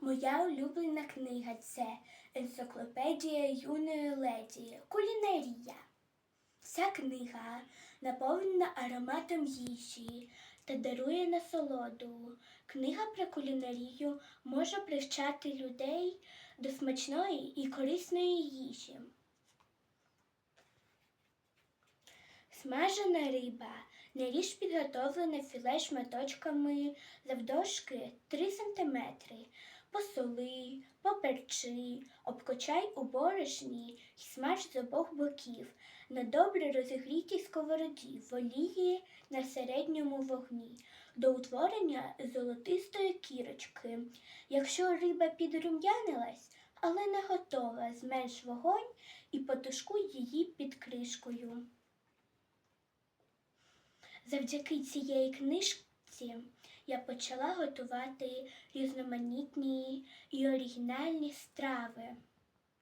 Моя улюблена книга це Енциклопедія юної леді Кулінарія. Ця книга наповнена ароматом їжі та дарує насолоду. Книга про кулінарію може привчати людей до смачної і корисної їжі. Смажена риба. Наріж підготовлене філе шматочками завдовжки 3 см. Посоли, поперчи, обкочай у борошні і смаж з обох боків на добре розігрітій сковороді в олії на середньому вогні до утворення золотистої кірочки. Якщо риба підрум'янилась, але не готова, зменш вогонь і потушкуй її під кришкою. Завдяки цієї книжці я почала готувати різноманітні і оригінальні страви.